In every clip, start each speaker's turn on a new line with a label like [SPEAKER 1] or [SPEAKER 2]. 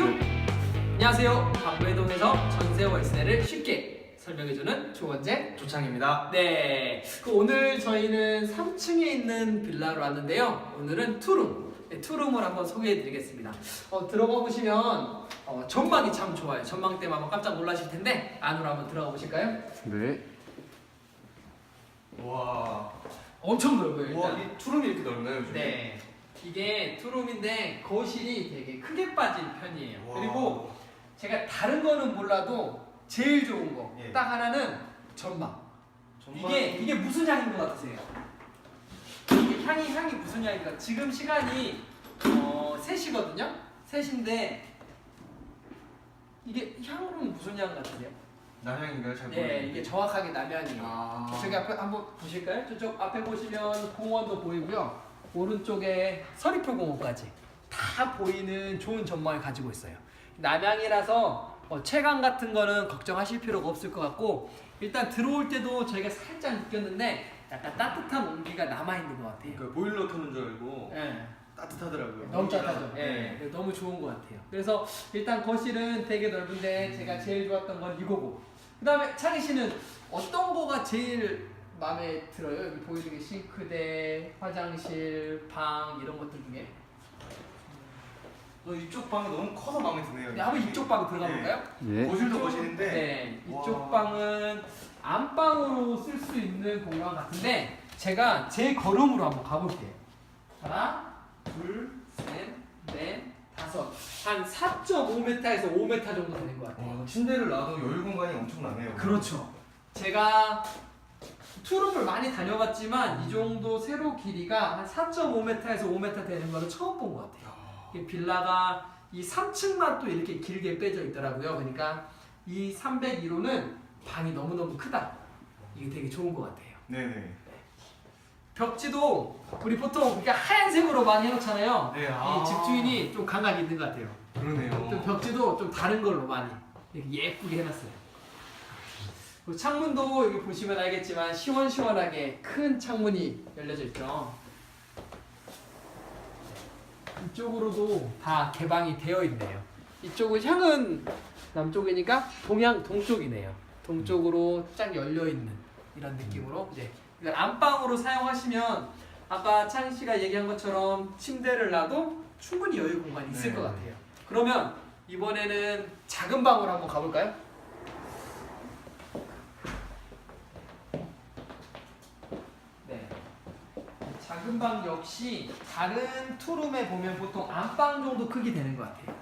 [SPEAKER 1] 큐! 안녕하세요. 박매동에서 전세 월세를 쉽게 설명해주는 조원재.
[SPEAKER 2] 조창입니다.
[SPEAKER 1] 네, 그 오늘 저희는 3층에 있는 빌라로 왔는데요. 오늘은 투룸, 네, 투룸을 한번 소개해드리겠습니다. 어, 들어가 보시면 어, 전망이 참 좋아요. 전망 때문에 아마 깜짝 놀라실 텐데 안으로 한번 들어가 보실까요?
[SPEAKER 2] 네. 와.
[SPEAKER 1] 엄청 넓어요.
[SPEAKER 2] 와,
[SPEAKER 1] 일단.
[SPEAKER 2] 이 투룸이 이렇게 넓나요, 요즘?
[SPEAKER 1] 네, 이게 투룸인데 거실이 되게 크게 빠진 편이에요.
[SPEAKER 2] 와.
[SPEAKER 1] 그리고 제가 다른 거는 몰라도 제일 좋은 거
[SPEAKER 2] 예.
[SPEAKER 1] 딱 하나는 전망.
[SPEAKER 2] 정말
[SPEAKER 1] 이게 이게 무슨 향인 것 같으세요? 이게 향이 향이 무슨 향인가? 지금 시간이 어 3시거든요. 3시인데 이게 향으로는 무슨 향 같으세요?
[SPEAKER 2] 남향인가요? 잘
[SPEAKER 1] 네,
[SPEAKER 2] 모르겠는데.
[SPEAKER 1] 이게 정확하게 남향이에요.
[SPEAKER 2] 아.
[SPEAKER 1] 저기 앞에 한번 보실까요? 저쪽 앞에 보시면 공원도 보이고요. 오른쪽에 서리표 공원까지 다 보이는 좋은 전망을 가지고 있어요. 남향이라서 어, 체감 같은 거는 걱정하실 필요가 없을 것 같고 일단 들어올 때도 저희가 살짝 느꼈는데 약간 따뜻한 온기가 남아 있는 것 같아요.
[SPEAKER 2] 그 보일러 켜는 줄 알고
[SPEAKER 1] 예.
[SPEAKER 2] 따뜻하더라고요.
[SPEAKER 1] 너무 따뜻하죠.
[SPEAKER 2] 네.
[SPEAKER 1] 예, 너무 좋은 것 같아요. 그래서 일단 거실은 되게 넓은데 제가 제일 좋았던 건 이거고. 그다음에 창희 씨는 어떤 거가 제일 마음에 들어요? 여기 보이는 게 싱크대, 화장실, 방 이런 것들 중에.
[SPEAKER 2] 너 이쪽 방이 너무 커서 마음에 드네요.
[SPEAKER 1] 네, 한번 이쪽 방 들어가
[SPEAKER 2] 네.
[SPEAKER 1] 볼까요?
[SPEAKER 3] 네.
[SPEAKER 2] 거실도
[SPEAKER 1] 이쪽-
[SPEAKER 2] 거실인데.
[SPEAKER 1] 네, 이쪽
[SPEAKER 2] 와.
[SPEAKER 1] 방은 안방으로 쓸 수 있는 공간 같은데 제가 제 걸음으로 한번 가볼게요. 하나, 둘, 셋, 넷, 다섯. 한 4.5m에서 5m 정도 되는 것 같아요.
[SPEAKER 2] 와, 침대를 놔도 여유 공간이 엄청나네요.
[SPEAKER 1] 그렇죠. 제가 투룸을 많이 다녀봤지만 이 정도 세로 길이가 한 4.5m에서 5m 되는 거는 처음 본 것 같아요. 이 빌라가 이 3층만 또 이렇게 길게 빼져 있더라고요. 그러니까 이 301호는 방이 너무너무 크다. 이게 되게 좋은 것 같아요.
[SPEAKER 2] 네네.
[SPEAKER 1] 벽지도 우리 보통 이렇게 하얀색으로 많이 해놓잖아요.
[SPEAKER 2] 네,
[SPEAKER 1] 이 집주인이 좀 감각이 있는 것 같아요.
[SPEAKER 2] 그러네요.
[SPEAKER 1] 좀 벽지도 좀 다른 걸로 많이 이렇게 예쁘게 해놨어요. 그리고 창문도 여기 보시면 알겠지만 시원시원하게 큰 창문이 열려져 있죠. 이쪽으로도 다 개방이 되어 있네요. 이쪽은 향은 남쪽이니까 동양 동쪽이네요. 동쪽으로 쫙 열려 있는 이런 느낌으로 이제 이걸 안방으로 사용하시면 아까 창희 씨가 얘기한 것처럼 침대를 놔도 충분히 여유 공간이 있을
[SPEAKER 2] 네.
[SPEAKER 1] 것 같아요. 그러면 이번에는 작은 방으로 한번 가볼까요? 네. 작은 방 역시 다른 투룸에 보면 보통 안방 정도 크기 되는 것 같아요.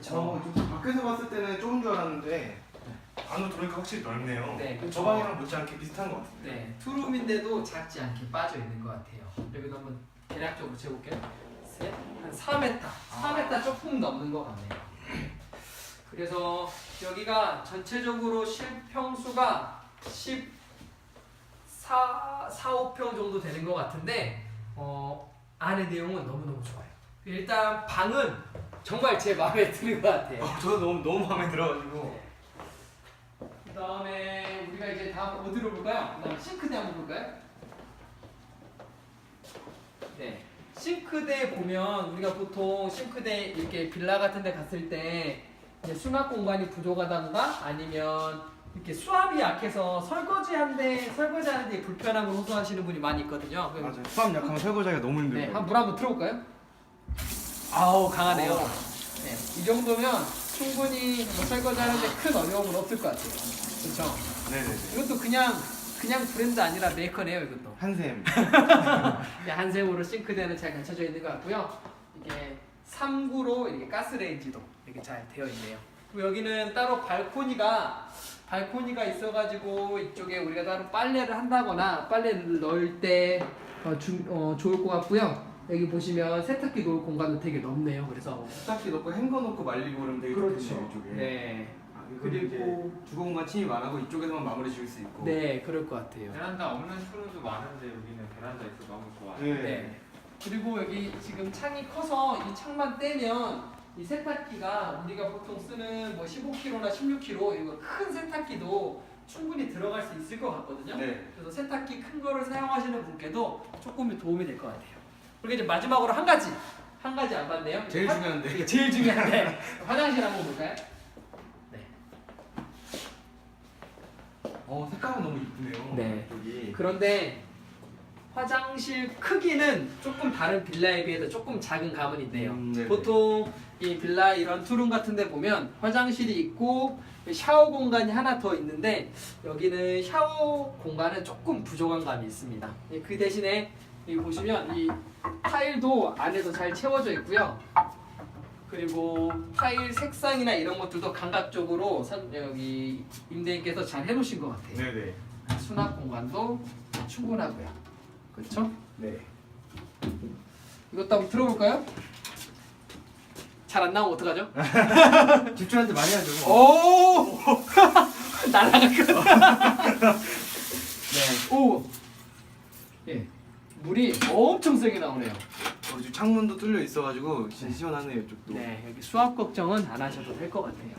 [SPEAKER 2] 저 밖에서 봤을 때는 좁은 줄 알았는데 안으로 들어오니까 확실히 넓네요.
[SPEAKER 1] 네, 그쵸.
[SPEAKER 2] 저 방이랑 못지않게 비슷한 것 같은데.
[SPEAKER 1] 네, 투룸인데도 작지 않게 빠져 있는 것 같아요. 여기도 한번 대략적으로 재볼게요. 셋, 한 4m, 4m 조금 넘는 것 같네요. 그래서 여기가 전체적으로 실평수가 14, 4, 5평 정도 되는 것 같은데 어, 안의 내용은 너무너무 좋아요. 일단 방은 정말 제 마음에 드는 것 같아요.
[SPEAKER 2] 어, 저도 너무 너무 마음에 들어가지고.
[SPEAKER 1] 그 다음에 우리가 이제 다음 어디로 볼까요? 그 다음 싱크대 한번 볼까요? 네. 싱크대 보면 우리가 보통 싱크대 이렇게 빌라 같은 데 갔을 때 이제 수납 공간이 부족하다던가 아니면 이렇게 수압이 약해서 설거지 한데 설거지 하는데 불편함을 호소하시는 분이 많이 있거든요. 그럼
[SPEAKER 2] 맞아요. 수압 약하면 설거지하기가 너무 힘들고.
[SPEAKER 1] 네, 한물 한번 들어볼까요? 아우 강하네요. 네, 이 정도면 충분히 뭐 설거지 하는데 큰 어려움은 없을 것 같아요. 그렇죠?
[SPEAKER 2] 네네네.
[SPEAKER 1] 이것도 그냥 그냥 브랜드 아니라 메이커네요 이것도.
[SPEAKER 2] 한샘.
[SPEAKER 1] 네, 한샘으로 싱크대는 잘 갖춰져 있는 것 같고요. 이게 3구로 이렇게 가스레인지도 이렇게 잘 되어 있네요. 그리고 여기는 따로 발코니가 발코니가 있어가지고 이쪽에 우리가 따로 빨래를 한다거나 빨래를 넣을 때 어, 주, 어, 좋을 것 같고요. 여기 보시면 세탁기 놓을 공간도 되게 넓네요. 그래서
[SPEAKER 2] 세탁기 넣고 헹궈 놓고 말리고 그러면 되게 좋겠네요 이쪽에.
[SPEAKER 1] 네,
[SPEAKER 2] 아, 그리고
[SPEAKER 1] 그리고
[SPEAKER 2] 주거 공간 침입 안 하고 이쪽에서만 마무리 지을 수 있고.
[SPEAKER 1] 네 그럴 것 같아요.
[SPEAKER 4] 베란다 없는 투룸도 많은데 여기는 베란다 있어 너무 좋아요.
[SPEAKER 2] 네.
[SPEAKER 1] 네. 그리고 여기 지금 창이 커서 이 창만 떼면 이 세탁기가 우리가 보통 쓰는 뭐 15kg나 16kg 이거 큰 세탁기도 충분히 들어갈 수 있을 것 같거든요.
[SPEAKER 2] 네.
[SPEAKER 1] 그래서 세탁기 큰 거를 사용하시는 분께도 조금 도움이 될 것 같아요. 그리고 이제 마지막으로 한 가지 한 가지 안 봤네요.
[SPEAKER 2] 제일
[SPEAKER 1] 화-
[SPEAKER 2] 중요한데.
[SPEAKER 1] 제일 중요한데 화장실 한번 볼까요?
[SPEAKER 2] 어 색감은 너무 이쁘네요.
[SPEAKER 1] 네.
[SPEAKER 2] 여기.
[SPEAKER 1] 그런데 화장실 크기는 조금 다른 빌라에 비해서 조금 작은 감은 있네요.
[SPEAKER 2] 음, 네네.
[SPEAKER 1] 보통 이 빌라 이런 투룸 같은 데 보면 화장실이 있고 샤워 공간이 하나 더 있는데 여기는 샤워 공간은 조금 부족한 감이 있습니다. 예, 그 대신에 여기 보시면 이 타일도 안에도 잘 채워져 있고요. 그리고 타일 색상이나 이런 것들도 감각적으로 선- 여기 임대인께서 잘 해놓으신 것 같아요.
[SPEAKER 2] 네네.
[SPEAKER 1] 수납 공간도 충분하고요. 그렇죠?
[SPEAKER 2] 네.
[SPEAKER 1] 이것도 한번 들어볼까요? 잘 안 나오면 어떡하죠?
[SPEAKER 2] 집주한테 많이 하죠.
[SPEAKER 1] 오! 날아갔거든. 네. 오! 예. 물이 엄청 세게 나오네요.
[SPEAKER 2] 어, 지금 창문도 뚫려 있어가지고 진짜 시원하네요 이쪽도.
[SPEAKER 1] 네, 여기 수압 걱정은 안 하셔도 될 것 같아요.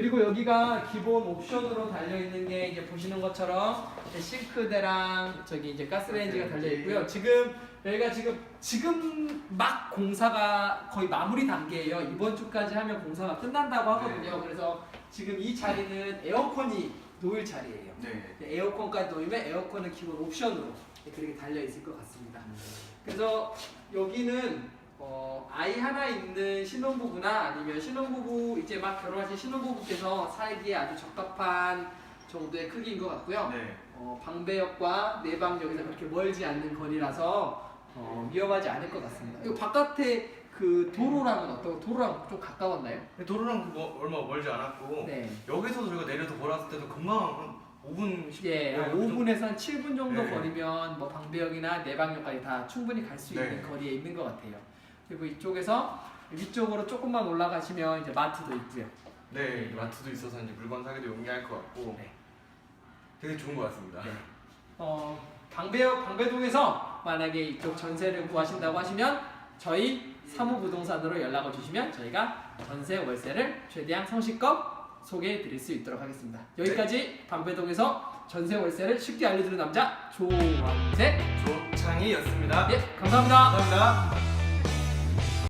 [SPEAKER 1] 그리고 여기가 기본 옵션으로 달려 있는 게 이제 보시는 것처럼 이제 싱크대랑 저기 이제 가스레인지가 달려 있고요. 지금 여기가 지금 지금 막 공사가 거의 마무리 단계예요. 이번 주까지 하면 공사가 끝난다고 하거든요. 그래서 지금 이 자리는 에어컨이 놓일 자리예요.
[SPEAKER 2] 네.
[SPEAKER 1] 에어컨까지 놓이면 에어컨은 기본 옵션으로 그렇게 달려 있을 것 같습니다. 그래서 여기는 어, 아이 하나 있는 신혼부부나 아니면 신혼부부 이제 막 결혼하신 신혼부부께서 살기에 아주 적합한 정도의 크기인 것 같고요.
[SPEAKER 2] 네.
[SPEAKER 1] 어, 방배역과 내방 여기서 그렇게 멀지 않는 거리라서 어, 위험하지 않을 것 같습니다. 이거 바깥에 그 도로랑은 어떤 도로랑 좀 가까웠나요?
[SPEAKER 2] 근데 도로랑 뭐, 얼마 멀지 않았고
[SPEAKER 1] 네.
[SPEAKER 2] 여기서도 저희가 내려서 걸었을 때도 금방 한 5분 10분
[SPEAKER 1] 예, 한 5분에서 한 7분 정도
[SPEAKER 2] 네.
[SPEAKER 1] 거리면 뭐 방배역이나 내방역까지 다 충분히 갈 수 있는
[SPEAKER 2] 네.
[SPEAKER 1] 거리에 있는 것 같아요. 그리고 이쪽에서 위쪽으로 조금만 올라가시면 이제 마트도 있고요.
[SPEAKER 2] 네 마트도 있어서 이제 물건 사기도 용이할 것 같고
[SPEAKER 1] 네.
[SPEAKER 2] 되게 좋은 것 같습니다.
[SPEAKER 1] 네. 어, 방배역 방배동에서 만약에 이쪽 전세를 구하신다고 하시면 저희 사무부동산으로 연락을 주시면 저희가 전세 월세를 최대한 성실껏 소개해 드릴 수 있도록 하겠습니다. 여기까지 방배동에서 전세 월세를 쉽게 알려주는 남자 조왕재
[SPEAKER 2] 조창희였습니다.
[SPEAKER 1] 예 감사합니다.
[SPEAKER 2] 감사합니다.